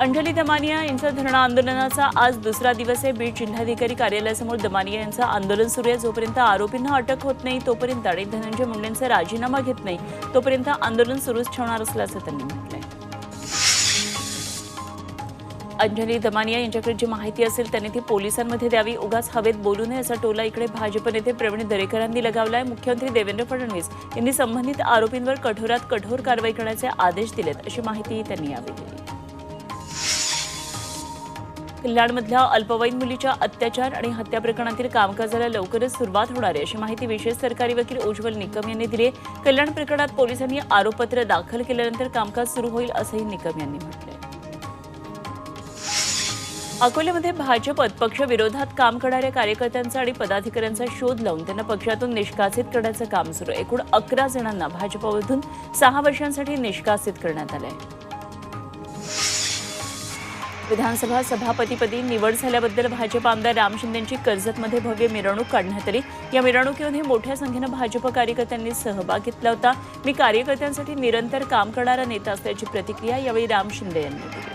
अंजली दमानिया यांच्या धरणं आंदोलनाचा आज दुसरा दिवस आहे. बीड जिल्हाधिकारी कार्यालयासमोर दमानिया यांचं आंदोलन सुरू आहे. जोपर्यंत आरोपींना अटक होत नाही तोपर्यंत आणि धनंजय मुंडेंचा राजीनामा घेत नाही तोपर्यंत आंदोलन सुरूच ठेवणार असल्याचं त्यांनी म्हटलंय. अंजली दमानिया यांच्याकडे जी माहिती असेल त्यांनी ती पोलिसांमध्ये द्यावी. उगाच हवेत बोलू नये असा टोला इकडे भाजप नेते प्रवीण दरेकरांनी लगावलाय. मुख्यमंत्री देवेंद्र फडणवीस यांनी संबंधित आरोपींवर कठोरात कठोर कारवाई करण्याचे आदेश दिलेत अशी माहितीही त्यांनी यावेळी दिली. कल्याणमधल्या अल्पवयीन मुलीच्या अत्याचार आणि हत्या प्रकरणातील कामकाजाला लवकरच सुरुवात होणार आहे अशी माहिती विशेष सरकारी वकील उज्ज्वल निकम यांनी दिली कल्याण प्रकरणात पोलिसांनी आरोपपत्र दाखल केल्यानंतर कामकाज सुरू होईल असंही निकम यांनी म्हटलं अकोल्यामध्ये भाजपत पक्षविरोधात काम करणाऱ्या कार्यकर्त्यांचा आणि पदाधिकाऱ्यांचा शोध लावून त्यांना पक्षातून निष्कासित करण्याचं काम सुरू आहे. एकूण अकरा जणांना भाजपमधून सहा वर्षांसाठी निष्कासित करण्यात आलंय. विधानसभा सभापतीपदी निवड झाल्याबद्दल भाजप आमदार राम शिंदेंची कर्जतमध्ये भव्य मिरवणूक काढण्यात आली. या मिरवणुकीमध्ये मोठ्या संख्येनं भाजप कार्यकर्त्यांनी सहभाग घेतला होता. मी कार्यकर्त्यांसाठी निरंतर काम करणारा नेता असल्याची प्रतिक्रिया यावेळी राम शिंदे यांनी दिली.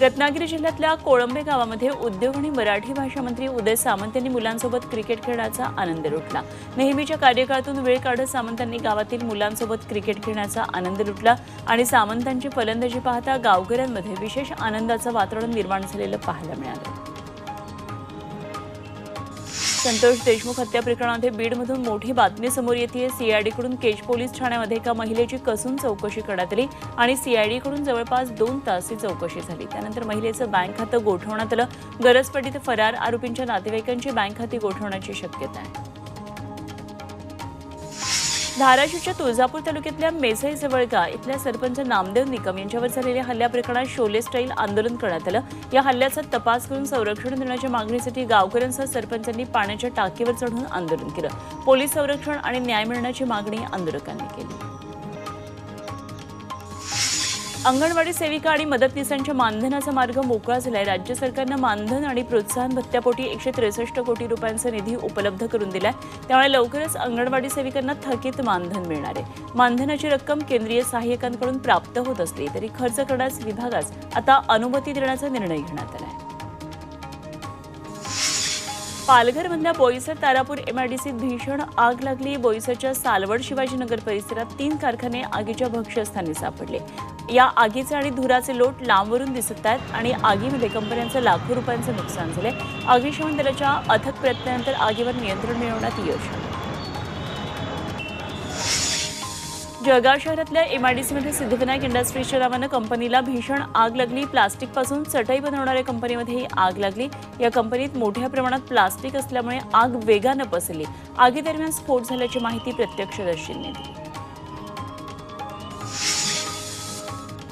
रत्नागिरी जिल्ह्यातल्या कोळंबे गावामध्ये उद्योग आणि मराठी भाषा मंत्री उदय सामंत यांनी मुलांसोबत क्रिकेट खेळण्याचा आनंद लुटला. नेहमीच्या कार्यकाळातून वेळ काढत सामंतांनी गावातील मुलांसोबत क्रिकेट खेळण्याचा आनंद लुटला आणि सामंतांची फलंदाजी पाहता गावकऱ्यांमध्ये विशेष आनंदाचं वातावरण निर्माण झालेलं पाहायला मिळालं. संतोष देशमुख हत्या प्रकरणामध्ये बीडमधून मोठी बातमी समोर येते सीआयडीकडून केज पोलीस ठाण्यामध्ये एका महिलेची कसून चौकशी करण्यात आली आणि सीआयडीकडून जवळपास दोन तास ही चौकशी झाली. त्यानंतर महिलेचं बँक खातं गोठवण्यात आलं. गरज पडली तर फरार आरोपींच्या नातेवाईकांची बँक खाती गोठवण्याची शक्यता आहे. धाराशिवच्या तुळजापूर तालुक्यातल्या मेझई जवळगा इथल्या सरपंच नामदेव निकम यांच्यावर झालेल्या हल्ल्या प्रकरणात शोले स्टाईल आंदोलन करण्यात आलं. या हल्ल्याचा तपास करून संरक्षण देण्याच्या मागणीसाठी गावकऱ्यांसह सरपंचांनी पाण्याच्या टाकीवर चढून आंदोलन केलं. पोलीस संरक्षण आणि न्याय मिळण्याची मागणी आंदोलकांनी केली. अंगणवाडी सेविका आणि मदतनीसांच्या मानधनाचा मार्ग मोकळा झालाय. राज्य सरकारनं मानधन आणि प्रोत्साहन भत्त्यापोटी एकशे त्रेसष्ट कोटी रुपयांचा निधी उपलब्ध करून दिलाय. त्यामुळे लवकरच अंगणवाडी सेविकांना थकीत मानधन मिळणार आहे. मानधनाची रक्कम केंद्रीय सहाय्यकांकडून प्राप्त होत असली तरी खर्च करण्यास विभागास आता अनुमती देण्याचा निर्णय घेण्यात आला आहे पालघरमधल्या बोईसर तारापूर एमआयडीसीत भीषण आग लागली. बोईसरच्या सालवड शिवाजीनगर परिसरात तीन कारखाने आगीच्या भक्ष्यस्थानी सापडले. या आगीचे आणि धुराचे लोट लांबवरून दिसत आहेत आणि आगीमध्ये कंपन्यांचं लाखो रुपयांचं नुकसान झालंय. अग्निशमन दलाच्या अथक प्रयत्नानंतर आगीवर नियंत्रण मिळवण्यात यश आलं. जळगाव शहरातल्या एमआयडीसीमध्ये सिद्धिविनायक इंडस्ट्रीजच्या नावानं कंपनीला भीषण आग लागली. प्लास्टिकपासून चटई बनवणाऱ्या कंपनीमध्ये ही आग लागली. या कंपनीत मोठ्या प्रमाणात प्लास्टिक असल्यामुळे आग वेगानं पसरली. आगीदरम्यान स्फोट झाल्याची माहिती प्रत्यक्षदर्शींनी दिली.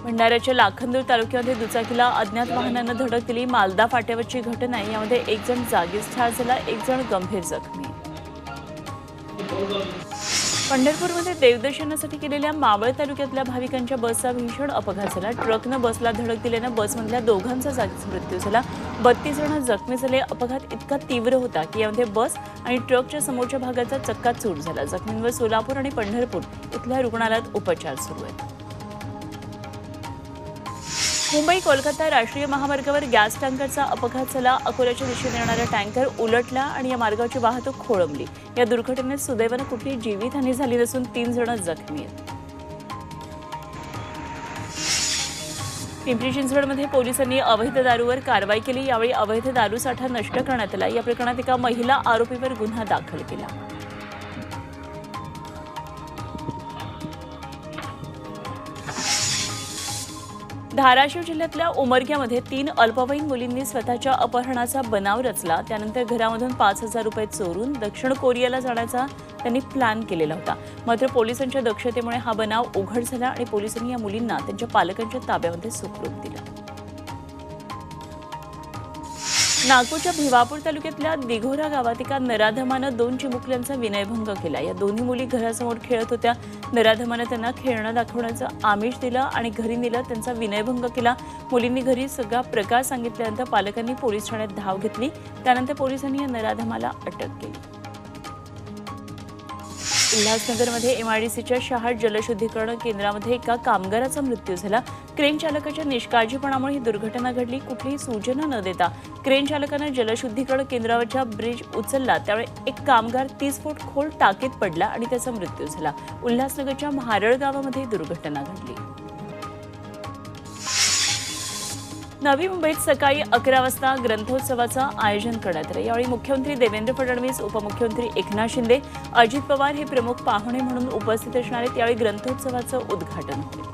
भंडाऱ्याच्या लाखंदूर तालुक्यामध्ये दुचाकीला अज्ञात वाहनानं धडक दिली. मालदा फाट्यावरची घटना आहे. यामध्ये एक जण जागीच ठार झाला. एक जण गंभीर जखमी. पंढरपूरमध्ये देवदर्शनासाठी केलेल्या मावळ तालुक्यातल्या भाविकांच्या बसचा भीषण अपघात झाला. ट्रकनं बसला धडक दिल्यानं बसमधल्या दोघांचा जागीच मृत्यू झाला. बत्तीस जण जखमी झाले. अपघात इतका तीव्र होता की यामध्ये बस आणि ट्रकच्या समोरच्या भागाचा चक्कात झाला. जखमींवर सोलापूर आणि पंढरपूर इथल्या रुग्णालयात उपचार सुरू आहेत. मुंबई कोलकाता राष्ट्रीय महामार्गावर गॅस टँकरचा अपघात झाला. अकोल्याच्या दिशेने येणारा टँकर उलटला आणि या मार्गाची वाहतूक खोळंबली. या दुर्घटनेत सुदैवानं कुठली जीवितहानी झाली नसून तीन जण जखमी आहेत. पिंपरी चिंचवडमध्ये पोलिसांनी अवैध दारूवर कारवाई केली. यावेळी अवैध दारू साठा नष्ट करण्यात आला. या प्रकरणात एका महिला आरोपीवर गुन्हा दाखल केला. धाराशिव जिल्ह्यातल्या उमरग्यामध्ये तीन अल्पवयीन मुलींनी स्वतःच्या अपहरणाचा बनाव रचला. त्यानंतर घरामधून पाच हजार रुपये चोरून दक्षिण कोरियाला जाण्याचा त्यांनी प्लॅन केलेला होता. मात्र पोलिसांच्या दक्षतेमुळे हा बनाव उघड झाला आणि पोलिसांनी या मुलींना त्यांच्या पालकांच्या ताब्यामध्ये सुखरूप दिला. नागपूरच्या भिवापूर तालुक्यातल्या दिघोरा गावात एका नराधमानं दोन चिमुकल्यांचा विनयभंग केला. या दोन्ही मुली घरासमोर खेळत होत्या. नराधमानं त्यांना खेळणं दाखवण्याचं आमिष दिलं आणि घरी नेलं त्यांचा विनयभंग केला. मुलींनी घरी सगळा प्रकार सांगितल्यानंतर पालकांनी पोलीस ठाण्यात धाव घेतली. त्यानंतर पोलिसांनी या नराधमाला अटक केली. उल्हासनगरमध्ये एमआयडीसीच्या शहाड जलशुद्धीकरण केंद्रामध्ये एका कामगाराचा मृत्यू झाला. क्रेन चालकाच्या निष्काळजीपणामुळे ही दुर्घटना घडली. कुठलीही सूचना न देता क्रेन चालकानं जलशुद्धीकरण केंद्रावरच्या ब्रिज उचलला. त्यावेळे एक कामगार तीस फूट खोल टाकीत पडला आणि त्याचा मृत्यू झाला. उल्हासनगरच्या महारळ गावामध्ये ही दुर्घटना घडली. नवी मुंबईत सकाळी अकरा वाजता ग्रंथोत्सवाचं आयोजन करण्यात आलं. यावेळी मुख्यमंत्री देवेंद्र फडणवीस उपमुख्यमंत्री एकनाथ शिंदे अजित पवार हे प्रमुख पाहुणे म्हणून उपस्थित असणार आहेत. यावेळी ग्रंथोत्सवाचं उद्घाटन. होईल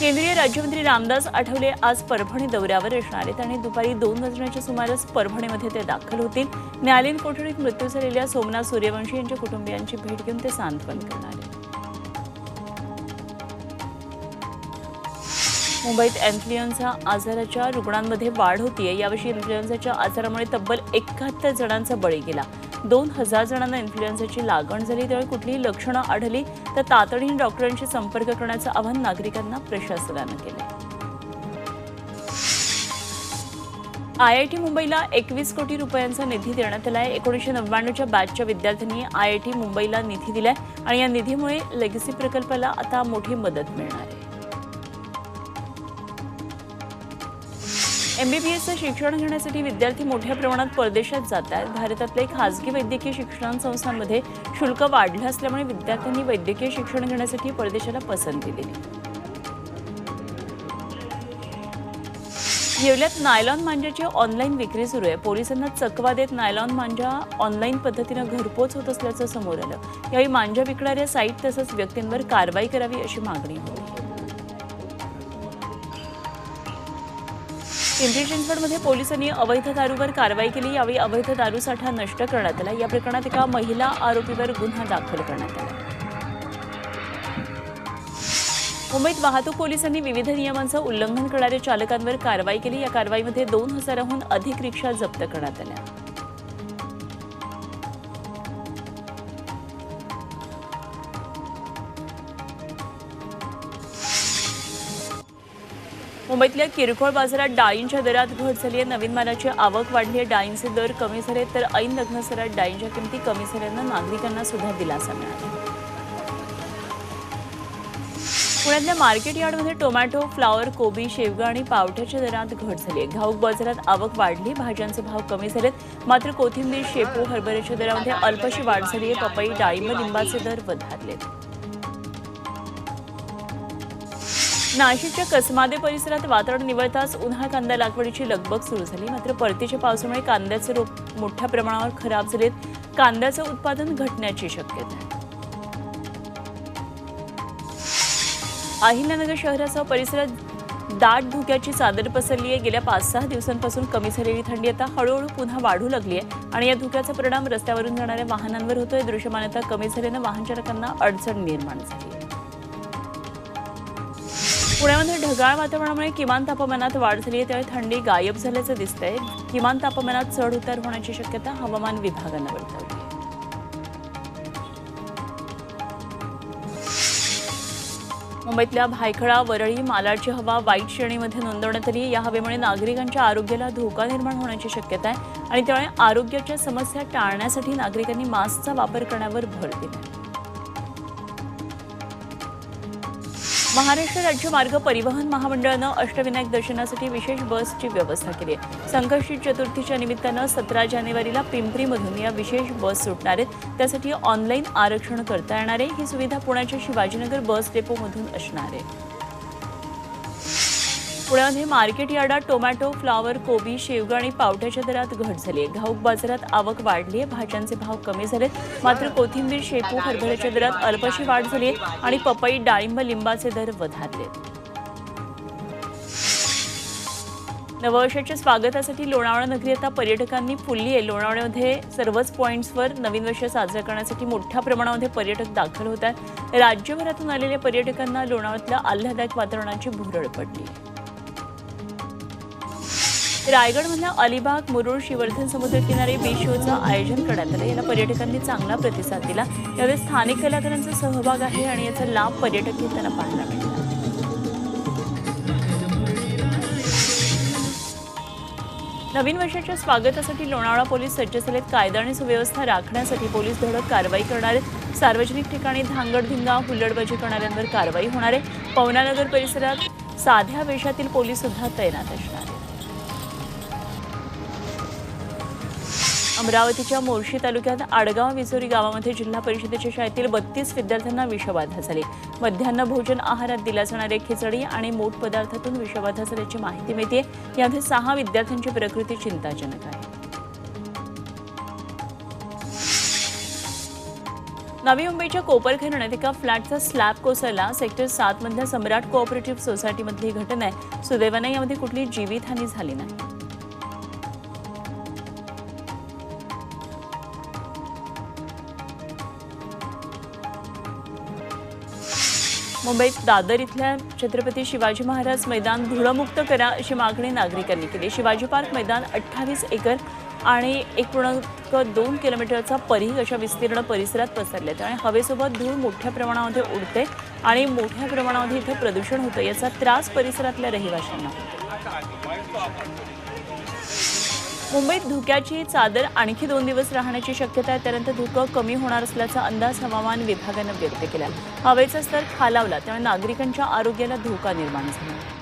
केंद्रीय राज्यमंत्री रामदास आठवले आज परभणी दौऱ्यावर असणार आहेत आणि दुपारी दोन वाजण्याच्या सुमारास परभणीमध्ये ते दाखल होतील. न्यायालयीन कोठडीत मृत्यू झालेल्या सोमनाथ सूर्यवंशी यांच्या कुटुंबियांची भेट घेऊन ते सांत्वन करणार आहेत. मुंबईत एन्फ्लुएन्झा आजाराच्या रुग्णांमध्ये वाढ होतीये. यावर्षी इन्फ्लुएन्झाच्या आजारामुळे तब्बल एकाहत्तर जणांचा बळी गेला. दोन हजार जणांना इन्फ्लुएन्झाची लागण झाली त्यावेळी कुठलीही लक्षणं आढळली तर तातडीने डॉक्टरांशी संपर्क करण्याचं आवाहन नागरिकांना प्रशासनानं केलं आय आय टी मुंबईला एकवीस कोटी रुपयांचा निधी देण्यात आला आहे एकोणीसशे नव्याण्णवच्या बॅचच्या विद्यार्थ्यांनी आय आय टी मुंबईला निधी दिलाय आणि या निधीमुळे लेगसी प्रकल्पाला आता मोठी मदत मिळणार आहे. एमबीबीएसचं शिक्षण घेण्यासाठी विद्यार्थी मोठ्या प्रमाणात परदेशात जात आहेत. भारतातले खासगी वैद्यकीय शिक्षण संस्थांमध्ये शुल्क वाढलं असल्यामुळे विद्यार्थ्यांनी वैद्यकीय शिक्षण घेण्यासाठी परदेशाला पसंती दिली. येवल्यात नायलॉन मांजाची ऑनलाईन विक्री सुरू आहे. पोलिसांना चकवा देत नायलॉन मांजा ऑनलाईन पद्धतीनं घरपोच होत असल्याचं समोर आलं. यावेळी मांजा विकणाऱ्या साईट तसंच व्यक्तींवर कारवाई करावी अशी मागणी होती पिंपरी चिंचवडमध्ये पोलिसांनी अवैध दारूवर कारवाई केली. यावेळी अवैध दारू साठा नष्ट करण्यात आला. या प्रकरणात एका महिला आरोपीवर गुन्हा दाखल करण्यात आला. मुंबईत वाहतूक पोलिसांनी विविध नियमांचं उल्लंघन करणाऱ्या चालकांवर कारवाई केली. या कारवाईमध्ये दोन हजाराहून अधिक रिक्षा जप्त करण्यात आल्या. मुंबईतल्या किरकोळ बाजारात डाळींच्या दरात घट झाली आहे. नवीन मालाची आवक वाढली आहे. डाळींचे दर कमी झाले तर ऐन लग्नसरात डाळींच्या किमती कमी झाल्यानं नागरिकांना सुद्धा दिलासा मिळाला. पुण्यातल्या मार्केट यार्डमध्ये टोमॅटो फ्लावर कोबी शेवगा आणि पावट्याच्या दरात घट झाली आहे. घाऊक बाजारात आवक वाढली भाज्यांचे भाव कमी झालेत. मात्र कोथिंबीर शेपू हरभऱ्याच्या दरामध्ये अल्पशी वाढ झाली आहे. पपई डाळिंब लिंबाचे दर वधारलेत. नाशिकच्या कसमादे परिसरात वातावरण निवळताच उन्हाळ कांदा लागवडीची लगबग सुरू झाली. मात्र परतीच्या पावसामुळे कांद्याचे रोप मोठ्या प्रमाणावर खराब झालेत. कांद्याचं उत्पादन घटण्याची शक्यता अहिल्यानगर शहरासह परिसरात दाट धुक्याची चादर पसरली आहे गेल्या पाच सहा दिवसांपासून कमी झालेली थंडी आता हळूहळू पुन्हा वाढू लागली आहे आणि या धुक्याचा परिणाम रस्त्यावरून जाणाऱ्या वाहनांवर होतोय. दृश्यमानता कमी झाल्यानं वाहनचालकांना अडचण निर्माण झाली आहे पुण्यामध्ये ढगाळ वातावरणामुळे किमान तापमानात वाढ झाली आहे. त्यावेळी थंडी गायब झाल्याचं दिसतंय. किमान तापमानात चढ उतार होण्याची शक्यता हवामान विभागानं वर्तवली मुंबईतल्या भायखळा वरळी मालाडची हवा वाईट श्रेणीमध्ये नोंदवण्यात आली या हवेमुळे नागरिकांच्या आरोग्याला धोका निर्माण होण्याची शक्यता आहे आणि त्यामुळे आरोग्याच्या समस्या टाळण्यासाठी नागरिकांनी मास्कचा वापर करण्यावर भर दिला महाराष्ट्र राज्य मार्ग परिवहन महामंडळानं अष्टविनायक दर्शनासाठी विशेष बसची व्यवस्था केली आहे. संकष्टी चतुर्थीच्या निमित्तानं सतरा जानेवारीला पिंपरीमधून या विशेष बस सुटणार आहेत. त्यासाठी ऑनलाईन आरक्षण करता येणार आहे. ही सुविधा पुण्याच्या शिवाजीनगर बस डेपोमधून असणार आहे. पुण्यामध्ये मार्केट यार्डात टोमॅटो फ्लावर कोबी शेवगा आणि पावट्याच्या दरात घट झाली आहे. घाऊक बाजारात आवक वाढली आहे. भाज्यांचे भाव कमी झालेत. मात्र कोथिंबीर शेपू हरभऱ्याच्या दरात अल्पशी वाढ झाली आहे आणि पपई डाळिंब लिंबाचे दर वधारले नववर्षाच्या स्वागतासाठी लोणावळा नगरी आता पर्यटकांनी फुलली आहे. लोणावळ्यामध्ये सर्वच पॉईंट्सवर नवीन वर्ष साजरा करण्यासाठी मोठ्या प्रमाणामध्ये पर्यटक दाखल होत आहेत. राज्यभरातून आलेल्या पर्यटकांना लोणावळ्यातल्या आल्हादायक वातावरणाची भुरळ पडली आहे. रायगडमधल्या अलिबाग मुरुड शिवर्धन समुद्रकिनारी बीच शोचं आयोजन करण्यात आलं. याला पर्यटकांनी चांगला प्रतिसाद दिला. यावेळी स्थानिक कलाकारांचा सहभाग आहे आणि याचा लाभ पर्यटक घेताना पाहायला मिळाला. नवीन वर्षाच्या स्वागतासाठी लोणावळा पोलीस सज्ज झालेत. कायदा आणि सुव्यवस्था राखण्यासाठी पोलीस धडक कारवाई करणार आहेत. सार्वजनिक ठिकाणी धांगडधिंगा हुल्लडबाजी करणाऱ्यांवर कारवाई होणार आहे. पवनानगर परिसरात साध्या वेशातील पोलीस सुद्धा तैनात असणार आहेत. अमरावतीच्या मोर्शी तालुक्यात आडगाव विजोरी गावामध्ये जिल्हा परिषदेच्या शाळेतील बत्तीस विद्यार्थ्यांना विषबाधा झाली. मध्यान्ह भोजन आहारात दिल्या जाणाऱ्या खिचडी आणि मोठ पदार्थातून विषबाधा झाल्याची माहिती मिळते. यामध्ये सहा विद्यार्थ्यांची प्रकृती चिंताजनक आहे. नवी मुंबईच्या कोपरखैर नदीत एका फ्लॅटचा स्लॅब कोसळला. सेक्टर सात मधल्या सम्राट कोऑपरेटिव्ह सोसायटीमधली घटना आहे. सुदैवाने यामध्ये कुठली जीवितहानी झाली नाही. मुंबईत दादर इथल्या छत्रपती शिवाजी महाराज मैदान धुळमुक्त करा अशी मागणी नागरिकांनी केली. शिवाजी पार्क मैदान अठ्ठावीस एकर आणि एक पूर्णांक दोन किलोमीटरचा परिघ अशा विस्तीर्ण परिसरात पसरले आणि हवेसोबत धूळ मोठ्या प्रमाणामध्ये उडते आणि मोठ्या प्रमाणामध्ये इथं प्रदूषण होतं याचा त्रास परिसरातल्या रहिवाशांना. मुंबईत धुक्याची चादर आणखी दोन दिवस राहण्याची शक्यता आहे त्यानंतर धुकं कमी होणार असल्याचा अंदाज हवामान विभागानं व्यक्त केला हवेचा स्तर खालावला त्यामुळे नागरिकांच्या आरोग्याला धोका निर्माण झाला.